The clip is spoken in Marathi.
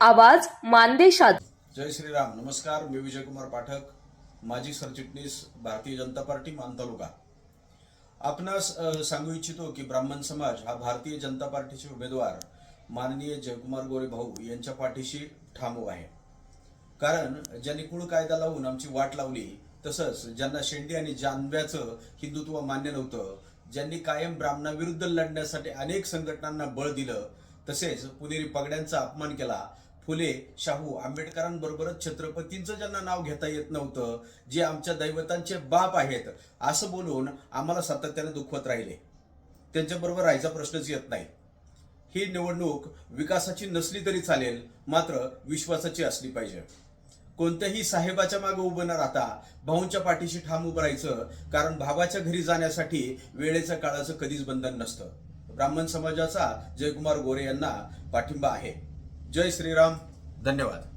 आवाज मानदेशात. जय श्रीराम नमस्कार मी विजयकुमार पाठक माजी सरचिटणीस भारतीय जनता पार्टी मान तालुका. आपणास सांगू इच्छितो की ब्राह्मण समाज हा भारतीय जनता पार्टीचे उमेदवार माननीय जयकुमार गोरे भाऊ यांच्या पाठीशी ठामू आहे. कारण ज्यांनी कुळ कायदा लावून आमची वाट लावली तसंच ज्यांना शेंडी आणि जानव्याचं हिंदुत्व मान्य नव्हतं ज्यांनी कायम ब्राह्मणाविरुद्ध लढण्यासाठी अनेक संघटनांना बळ दिलं तसेच पुणेरी पगड्यांचा अपमान केला फुले शाहू आंबेडकरांबरोबरच छत्रपतींचं ज्यांना नाव घेता येत नव्हतं जे आमच्या दैवतांचे बाप आहेत असं बोलून आम्हाला सातत्याने दुखवत राहिले. त्यांच्याबरोबर राहायचा प्रश्नच येत नाही. ही निवडणूक विकासाची नसली तरी चालेल मात्र विश्वासाची असली पाहिजे. कोणत्याही साहेबाच्या मागे उभं न राहता भाऊंच्या पाठीशी ठाम उभं राहायचं कारण भावाच्या घरी जाण्यासाठी वेळेचं काळाचं कधीच बंधन नसतं. ब्राह्मण समाजाचा जयकुमार गोरे यांना पाठिंबा आहे. जय श्रीराम धन्यवाद.